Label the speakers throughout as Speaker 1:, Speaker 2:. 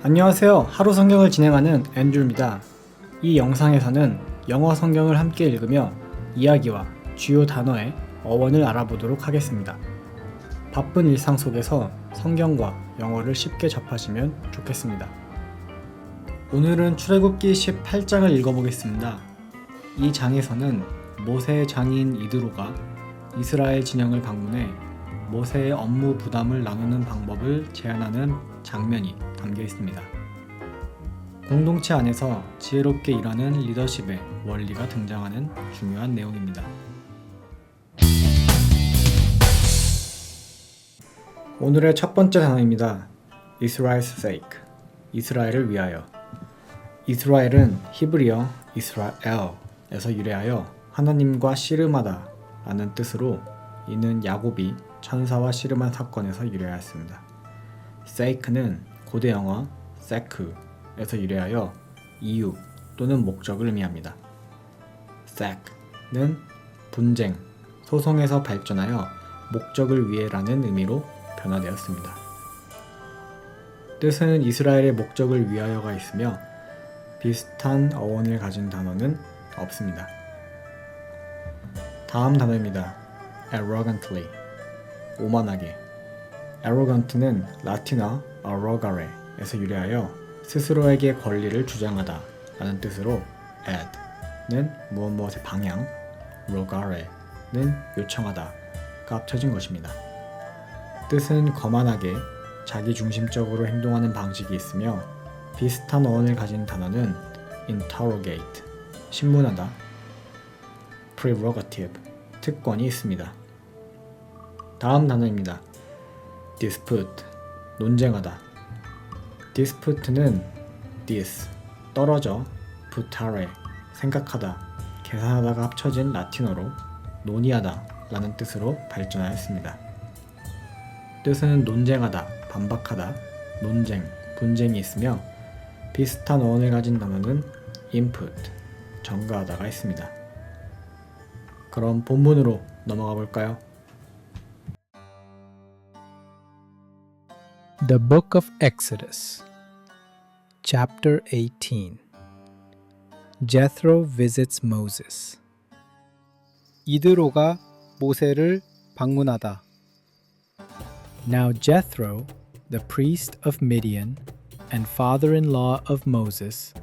Speaker 1: 안녕하세요. 하루 성경을 진행하는 앤드루입니다. 이 영상에서는 영어 성경을 함께 읽으며 이야기와 주요 단어의 어원을 알아보도록 하겠습니다. 바쁜 일상 속에서 성경과 영어를 쉽게 접하시면 좋겠습니다. 오늘은 출애굽기 18장을 읽어보겠습니다. 이 장에서는 모세의 장인 이드로가 이스라엘 진영을 방문해 모세의 업무 부담을 나누는 방법을 제안하는 장면이 담겨 있습니다. 공동체 안에서 지혜롭게 일하는 리더십의 원리가 등장하는 중요한 내용입니다. 오늘의 첫 번째 단어입니다. Israel's sake. 이스라엘을 위하여. 이스라엘은 히브리어 이스라엘에서 유래하여 하나님과 씨름하다 라는 뜻으로 이는 야곱이 천사와 씨름한 사건에서 유래하였습니다. sake는 고대 영어 sack에서 유래하여 이유 또는 목적을 의미합니다. sack는 분쟁, 소송에서 발전하여 목적을 위해라는 의미로 변화되었습니다. 뜻은 이스라엘의 목적을 위하여가 있으며 비슷한 어원을 가진 단어는 없습니다. 다음 단어입니다. arrogantly 오만하게 arrogant는 라틴어 arrogare에서 유래하여 스스로에게 권리를 주장하다 라는 뜻으로 ad는 무엇 무엇의 방향 rogare는 요청하다가 합쳐진 것입니다. 뜻은 거만하게 자기중심적으로 행동하는 방식이 있으며 비슷한 어원을 가진 단어는 interrogate 신문하다 prerogative 특권이 있습니다. 다음 단어입니다. dispute 논쟁하다. dispute는 dis 떨어져 putare 생각하다 계산하다가 합쳐진 라틴어로 논의하다 라는 뜻으로 발전하였습니다. 뜻은 논쟁하다, 반박하다, 논쟁, 분쟁이 있으며 비슷한 어원을 가진 단어는 input, 전가하다가 있습니다. 그럼 본문으로 넘어가 볼까요?
Speaker 2: The Book of Exodus, Chapter 18 Jethro visits Moses. 이드로가 모세를 방문하다. Now Jethro, the priest of Midian and father in law of Moses,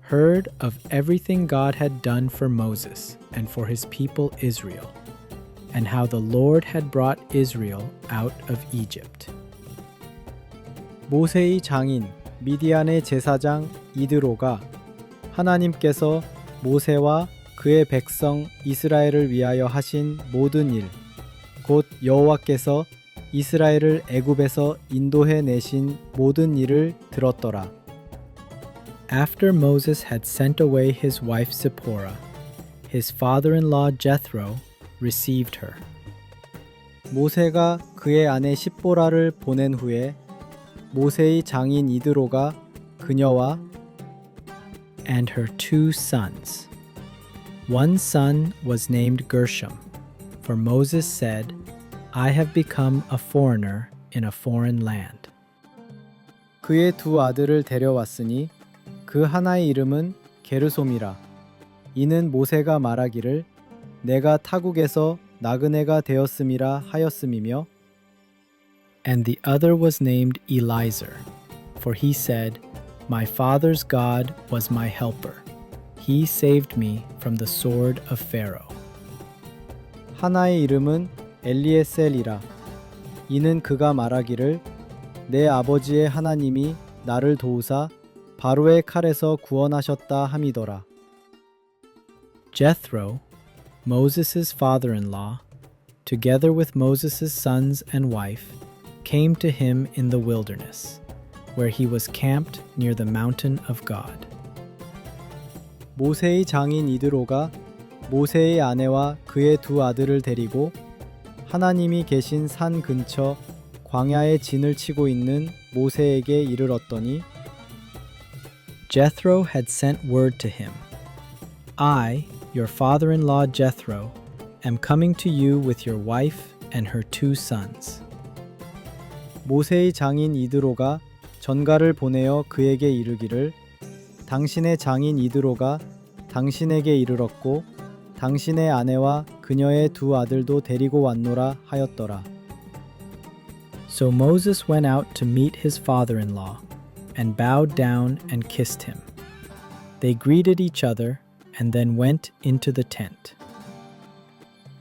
Speaker 2: heard of everything God had done for Moses and for his people Israel, and how the Lord had brought Israel out of Egypt. 모세의 장인 미디안의 제사장 이드로가 하나님께서 모세와 그의 백성 이스라엘을 위하여 하신 모든 일, 곧 여호와께서 이스라엘을 애굽에서 인도해 내신 모든 일을 들었더라. After Moses had sent away his wife Zipporah, his father-in-law Jethro received her. 모세가 그의 아내 십보라를 보낸 후에 모세의 장인 이드로가 그녀와 and her two sons. One son was named Gershom, for Moses said, I have become a foreigner in a foreign land. 그의 두 아들을 데려왔으니 그 하나의 이름은 게르솜이라. 이는 모세가 말하기를 내가 타국에서 나그네가 되었음이라 하였음이며 and the other was named Eliezer, for he said, My father's God was my helper. He saved me from the sword of Pharaoh. 하나의 이름은 엘리에셀이라. 이는 그가 말하기를 내 아버지의 하나님이 나를 도우사 바로의 칼에서 구원하셨다 함이더라. Jethro, Moses' father-in-law, together with Moses' sons and wife, came to him in the wilderness, where he was camped near the mountain of God. 모세의 장인 이드로가 모세의 아내와 그의 두 아들을 데리고 하나님이 계신 산 근처 광야에 진을 치고 있는 모세에게 이르렀더니 Jethro had sent word to him I, your father-in-law Jethro, am coming to you with your wife and her two sons. 모세의 장인 이드로가 전가를 보내어 그에게 이르기를 당신의 장인 이드로가 당신에게 이르렀고 당신의 아내와 그녀의 두 아들도 데리고 왔노라 하였더라. So Moses went out to meet his father-in-law and bowed down and kissed him. They greeted each other and then went into the tent.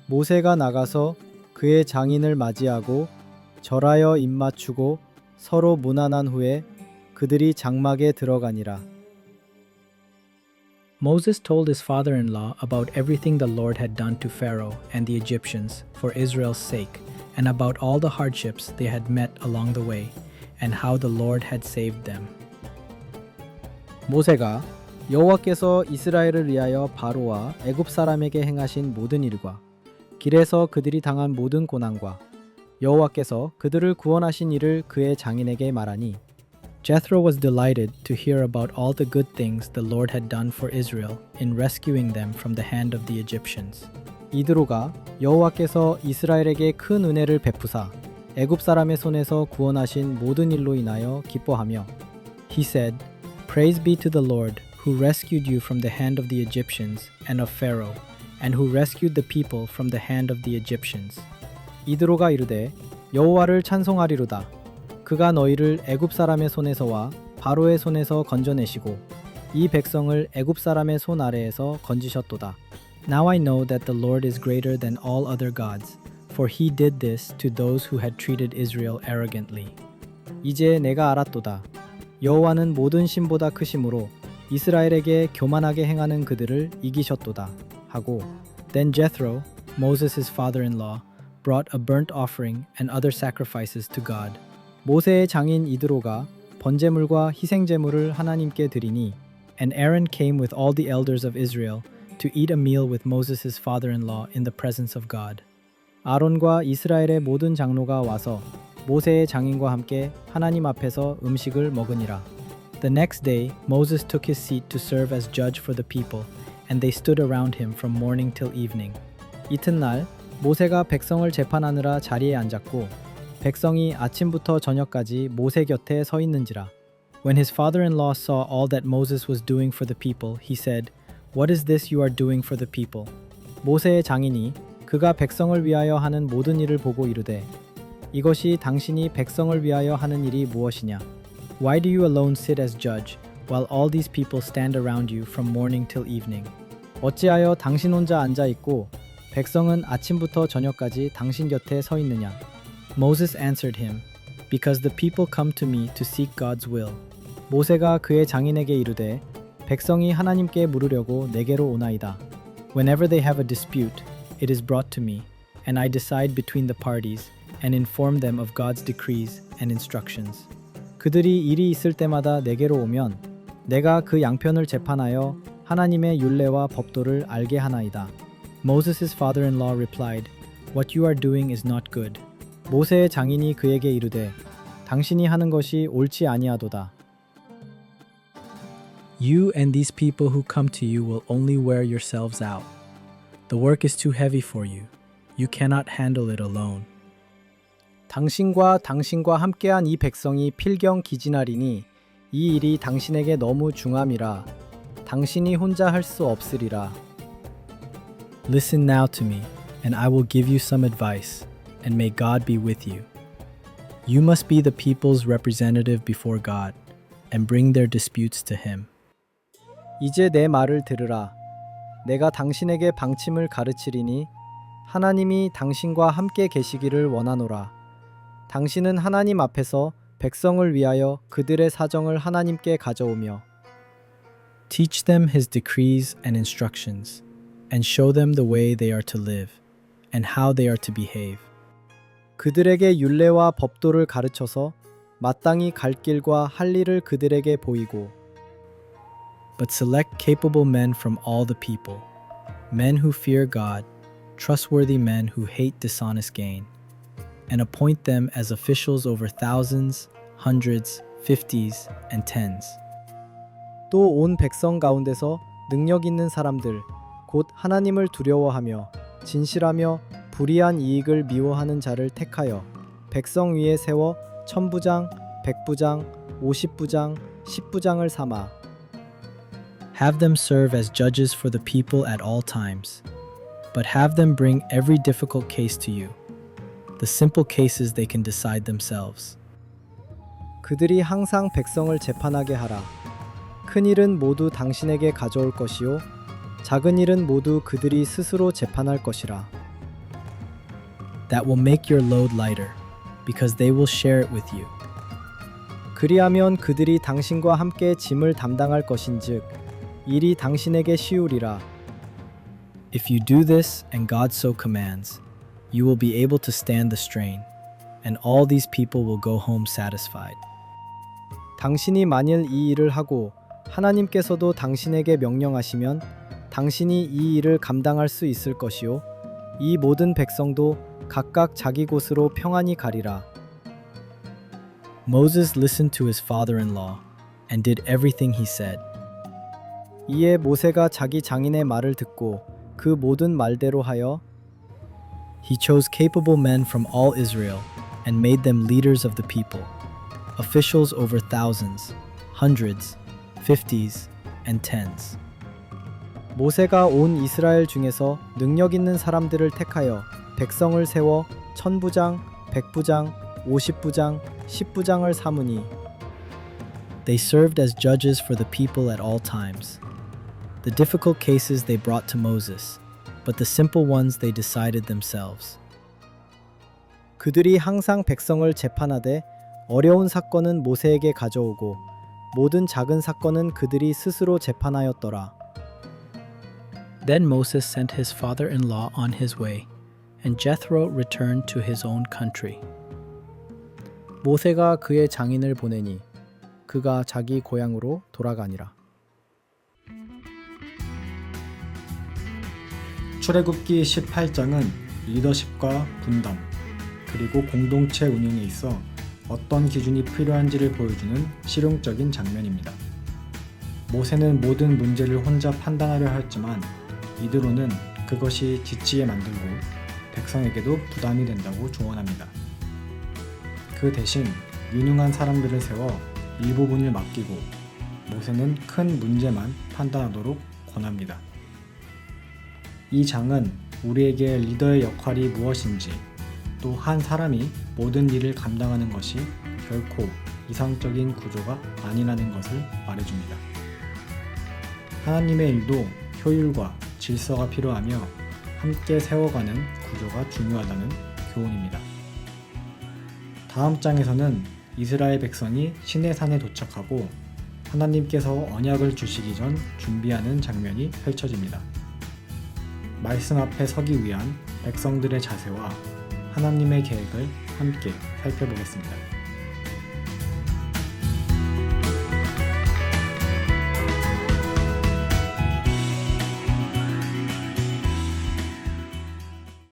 Speaker 2: 모세가 나가서 그의 장인을 맞이하고 절하여 입맞추고 서로 무난한 후에 그들이 장막에 들어가니라. Moses told his father-in-law about everything the Lord had done to Pharaoh and the Egyptians for Israel's sake, and about all the hardships they had met along the way, and how the Lord had saved them. 모세가 여호와께서 이스라엘을 위하여 바로와 애굽 사람에게 행하신 모든 일과 길에서 그들이 당한 모든 고난과 여호와께서 그들을 구원하신 일을 그의 장인에게 말하니 Jethro was delighted to hear about all the good things the Lord had done for Israel in rescuing them from the hand of the Egyptians. 이드로가 여호와께서 이스라엘에게 큰 은혜를 베푸사 애굽 사람의 손에서 구원하신 모든 일로 인하여 기뻐하며 He said, Praise be to the Lord who rescued you from the hand of the Egyptians and of Pharaoh and who rescued the people from the hand of the Egyptians. 이드로가 이르되 여호와를 찬송하리로다. 그가 너희를 애굽 사람의 손에서와 바로의 손에서 건져내시고 이 백성을 애굽 사람의 손 아래에서 건지셨도다. Now I know that the Lord is greater than all other gods, for he did this to those who had treated Israel arrogantly. 이제 내가 알았도다. 여호와는 모든 신보다 크심으로 이스라엘에게 교만하게 행하는 그들을 이기셨도다. 하고 Then Jethro, Moses' father-in-law, brought a burnt offering and other sacrifices to God. 모세의 장인 이드로가 번제물과 희생제물을 하나님께 드리니 and Aaron came with all the elders of Israel to eat a meal with Moses' father-in-law in the presence of God. 아론과 이스라엘의 모든 장로가 와서 모세의 장인과 함께 하나님 앞에서 음식을 먹으니라. The next day Moses took his seat to serve as judge for the people, and they stood around him from morning till evening. 이튿날 모세가 백성을 재판하느라 자리에 앉았고 백성이 아침부터 저녁까지 모세 곁에 서 있는지라. When his father-in-law saw all that Moses was doing for the people, he said, What is this you are doing for the people? 모세의 장인이 그가 백성을 위하여 하는 모든 일을 보고 이르되 이것이 당신이 백성을 위하여 하는 일이 무엇이냐? Why do you alone sit as judge while all these people stand around you from morning till evening? 어찌하여 당신 혼자 앉아 있고 백성은 아침부터 저녁까지 당신 곁에 서 있느냐? Moses answered him, Because the people come to me to seek God's will. 모세가 그의 장인에게 이르되 백성이 하나님께 물으려고 내게로 오나이다. Whenever they have a dispute, it is brought to me, and I decide between the parties and inform them of God's decrees and instructions. 그들이 일이 있을 때마다 내게로 오면 내가 그 양편을 재판하여 하나님의 율례와 법도를 알게 하나이다. Moses' father-in-law replied, What you are doing is not good. 모세의 장인이 그에게 이르되 당신이 하는 것이 옳지 아니하도다. You and these people who come to you will only wear yourselves out. The work is too heavy for you. You cannot handle it alone. 당신과 당신과 함께한 이 백성이 필경 기진하리니 이 일이 당신에게 너무 중함이라 당신이 혼자 할 수 없으리라. Listen now to me, and I will give you some advice, and may God be with you. You must be the people's representative before God, and bring their disputes to him. 이제 내 말을 들으라. 내가 당신에게 방침을 가르치리니 하나님이 당신과 함께 계시기를 원하노라. 당신은 하나님 앞에서 백성을 위하여 그들의 사정을 하나님께 가져오며 Teach them his decrees and instructions, and show them the way they are to live, and how they are to behave. 그들에게 율례와 법도를 가르쳐서 마땅히 갈 길과 할 일을 그들에게 보이고 but select capable men from all the people, men who fear God, trustworthy men who hate dishonest gain, and appoint them as officials over thousands, hundreds, fifties, and tens. 또 온 백성 가운데서 능력 있는 사람들, 곧 하나님을 두려워하며 진실하며 불의한 이익을 미워하는 자를 택하여 백성 위에 세워 천부장, 백부장, 오십부장, 십부장을 삼아 Have them serve as judges for the people at all times, but have them bring every difficult case to you. The simple cases they can decide themselves. 그들이 항상 백성을 재판하게 하라. 큰 일은 모두 당신에게 가져올 것이요 작은 일은 모두 그들이 스스로 재판할 것이라. That will make your load lighter, because they will share it with you. 그리하면 그들이 당신과 함께 짐을 담당할 것인즉 일이 당신에게 쉬우리라. If you do this and God so commands, you will be able to stand the strain, and all these people will go home satisfied. 당신이 만일 이 일을 하고 하나님께서도 당신에게 명령하시면 당신이 이 일을 감당할 수 있을 것이요 이 모든 백성도 각각 자기 곳으로 평안히 가리라. Moses listened to his father-in-law and did everything he said. 이에 모세가 자기 장인의 말을 듣고 그 모든 말대로 하여 He chose capable men from all Israel and made them leaders of the people, officials over thousands, hundreds, fifties, and tens. 모세가 온 이스라엘 중에서 능력 있는 사람들을 택하여 백성을 세워 천부장, 백부장, 오십부장, 십부장을 삼으니 They served as judges for the people at all times. The difficult cases they brought to Moses, but the simple ones they decided themselves. 그들이 항상 백성을 재판하되 어려운 사건은 모세에게 가져오고 모든 작은 사건은 그들이 스스로 재판하였더라. Then Moses sent his father-in-law on his way, and Jethro returned to his own country. 모세가 그의 장인을 보내니 그가 자기 고향으로 돌아가니라.
Speaker 1: 출애굽기 18장은 리더십과 분담 그리고 공동체 운영에 있어 어떤 기준이 필요한지를 보여주는 실용적인 장면입니다. 모세는 모든 문제를 혼자 판단하려 했지만 이드로는 그것이 지치게 만들고 백성에게도 부담이 된다고 조언합니다. 그 대신 유능한 사람들을 세워 일부분을 맡기고 모세는 큰 문제만 판단하도록 권합니다. 이 장은 우리에게 리더의 역할이 무엇인지 또 한 사람이 모든 일을 감당하는 것이 결코 이상적인 구조가 아니라는 것을 말해줍니다. 하나님의 일도 효율과 질서가 필요하며 함께 세워가는 구조가 중요하다는 교훈입니다. 다음 장에서는 이스라엘 백성이 신의 산에 도착하고 하나님께서 언약을 주시기 전 준비하는 장면이 펼쳐집니다. 말씀 앞에 서기 위한 백성들의 자세와 하나님의 계획을 함께 살펴보겠습니다.